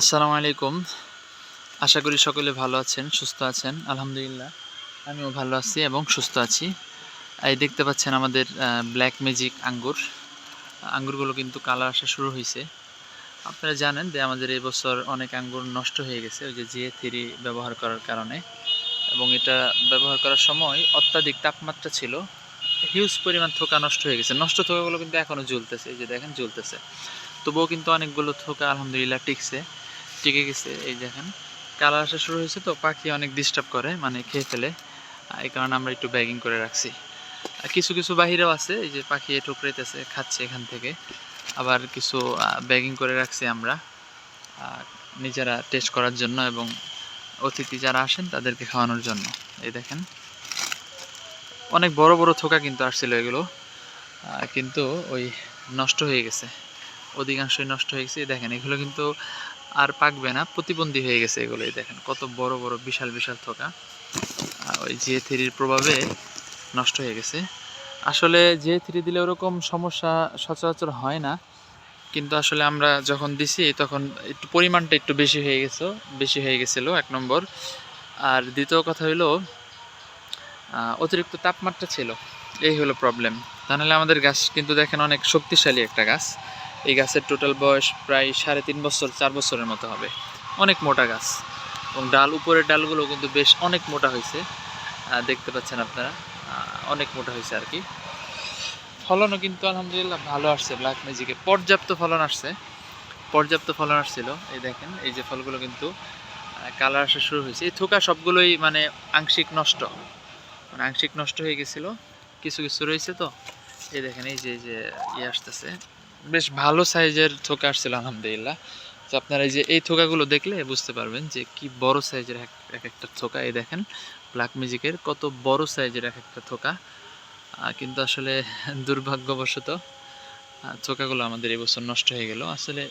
আসসালামু আলাইকুম। আশা করি সকলে ভালো আছেন, সুস্থ আছেন। আলহামদুলিল্লাহ, আমিও ভালো আছি এবং সুস্থ আছি। এই দেখতে পাচ্ছেন আমাদের ব্ল্যাক ম্যাজিক আঙ্গুর। আঙ্গুরগুলো কিন্তু কালার আসা শুরু হয়েছে আপনারা জানেন যে আমাদের এই বছর অনেক আঙ্গুর নষ্ট হয়ে গেছে, ওই যে জিএ থ্রি ব্যবহার করার কারণে। এবং এটা ব্যবহার করার সময় অত্যাধিক তাপমাত্রা ছিল। হিউজ পরিমাণ থোকা নষ্ট হয়ে গেছে। নষ্ট থোকাগুলো কিন্তু এখনও জ্বলতেছে, এই যে দেখেন ঝুলতেছে তবুও কিন্তু অনেকগুলো থোকা আলহামদুলিল্লাহ টিকছে, টিকে গেছে, এই দেখেন। কালার আসা শুরু হয়েছে তো, পাখি অনেক ডিস্টার্ব করে মানে খেয়ে ফেলে। এই কারণে আমরা একটু ব্যাগিং করে রাখছি। কিছু কিছু বাহিরেও আছে, এই যে পাখি ঠুকরেতেছে খাচ্ছে এখান থেকে। আবার কিছু ব্যাগিং করে রাখছি আমরা। নিজেরা টেস্ট করার জন্য এবং অতিথি যারা আসেন তাদেরকে খাওয়ানোর জন্য। এই দেখেন। অনেক বড় বড় থোকা কিন্তু আসছিল এগুলো। কিন্তু ওই নষ্ট হয়ে গেছে। অধিকাংশই নষ্ট হয়ে গেছে। দেখেন, এগুলো কিন্তু আর পাকবে না, প্রতিবন্ধী হয়ে গেছে এগুলো দেখেন। কত বড় বড়, বিশাল বিশাল থোকা। ওই জিএ থ্রির প্রভাবে নষ্ট হয়ে গেছে। আসলে জিএ থ্রি দিলে ওরকম সমস্যা সচরাচর হয় না। কিন্তু আসলে আমরা যখন দিছি, তখন একটু পরিমাণটা একটু বেশি হয়ে গেছে, বেশি হয়ে গেছিল, এক নম্বর। আর দ্বিতীয় কথা হলো অতিরিক্ত তাপমাত্রা ছিল। এই হলো প্রবলেম তাহলে আমাদের গাছ কিন্তু দেখেন অনেক শক্তিশালী একটা গাছ। এই গাছের টোটাল বয়স প্রায় সাড়ে তিন বছর, চার বছরের মতো হবে। অনেক মোটা গাছ। এবং ডাল, উপরের ডালগুলো কিন্তু বেশ অনেক মোটা হয়েছে। দেখতে পাচ্ছেন আপনারা অনেক মোটা হয়েছে আর কি। ফলনও কিন্তু আলহামদুলিল্লাহ ভালো আসছে। ব্ল্যাক ম্যাজিকে পর্যাপ্ত ফলন আসছে। পর্যাপ্ত ফলন আসছিল। এই দেখেন, এই যে ফলগুলো কিন্তু কালার আসা শুরু হয়েছে। এই থোকা সবগুলোই মানে আংশিক নষ্ট। মানে আংশিক নষ্ট হয়ে গেছিল। কিছু কিছু রয়েছে তো। এই দেখেন, এই যে এই যে ইয়ে আসতেছে। বেশ ভালো সাইজের থোকা আসছিল, আলহামদুলিল্লাহ। তো আপনারা এই যে এই থোকাগুলো দেখলে বুঝতে পারবেন যে কি বড় সাইজের এক এক একটা থোকা। এই দেখেন ব্ল্যাক ম্যাজিকের কত বড় সাইজের এক একটা থোকা। কিন্তু আসলে দুর্ভাগ্যবশত থোকাগুলো আমাদের এবছর নষ্ট হয়ে গেল। আসলে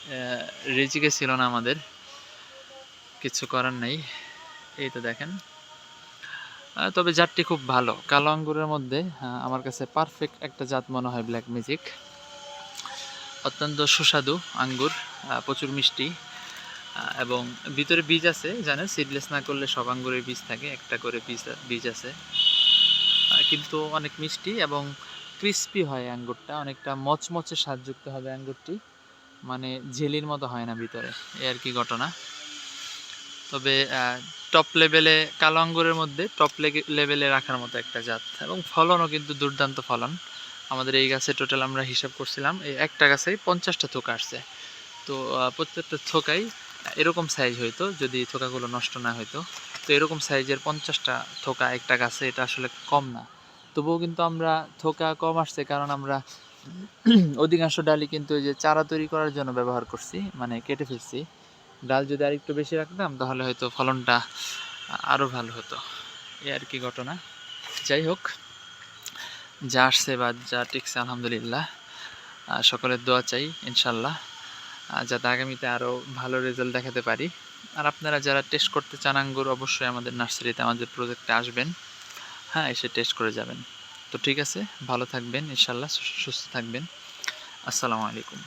রেজিকে ছিল না আমাদের। কিছু করার নেই। এই তো দেখেন। তবে জাতটি খুব ভালো। কালো আঙ্গুরের মধ্যে আমার কাছে পারফেক্ট একটা জাত মনে হয় ব্ল্যাক ম্যাজিক অত্যন্ত সুস্বাদু আঙ্গুর প্রচুর মিষ্টি এবং ভিতরে বীজ আছে, জানেন? সিডলেস না করলে সব আঙ্গুরের বীজ থাকে, একটা করে বীজ বীজ আছে। কিন্তু অনেক মিষ্টি এবং ক্রিস্পি হয় আঙ্গুরটা, অনেকটা মচমচে স্বাদযুক্ত হবে আঙ্গুরটি। মানে ঝেলির মতো হয় না ভিতরে, এ আর কি ঘটনা। তবে টপ লেভেলে কালো আঙ্গুরের মধ্যে টপ লেভেলে রাখার মতো একটা জাত, এবং ফলনও কিন্তু দুর্দান্ত ফলন। আমাদের এই গাছে টোটাল আমরা হিসাব করছিলাম, এই একটা গাছেই পঞ্চাশটা থোকা আসছে। তো প্রত্যেকটা থোকাই এরকম সাইজ হইতো, যদি থোকাগুলো নষ্ট না হইতো। তো এরকম সাইজের পঞ্চাশটা থোকা একটা গাছে, এটা আসলে কম না। তবুও কিন্তু আমরা থোকা কম আসছে কারণ আমরা অধিকাংশ ডালই কিন্তু যে চারা তৈরি করার জন্য ব্যবহার করছি মানে কেটে ফেলছি। ডাল যদি আর একটু বেশি রাখতাম, তাহলে হয়তো ফলনটা আরও ভালো হতো। এই আর কি ঘটনা। যাই হোক। যা আসছে বা যা টিকছে, আলহামদুলিল্লাহ। সকলের দোয়া চাই ইনশাল্লাহ যাতে আগামীতে আরও ভালো রেজাল্ট দেখাতে পারি। আর আপনারা যারা টেস্ট করতে চান আঙ্গুর, অবশ্যই আমাদের নার্সারিতে আমাদের প্রজেক্টে আসবেন। হ্যাঁ এসে টেস্ট করে যাবেন। তো ঠিক আছে, ভালো থাকবেন ইনশাল্লাহ সুস্থ থাকবেন। আসসালামু আলাইকুম।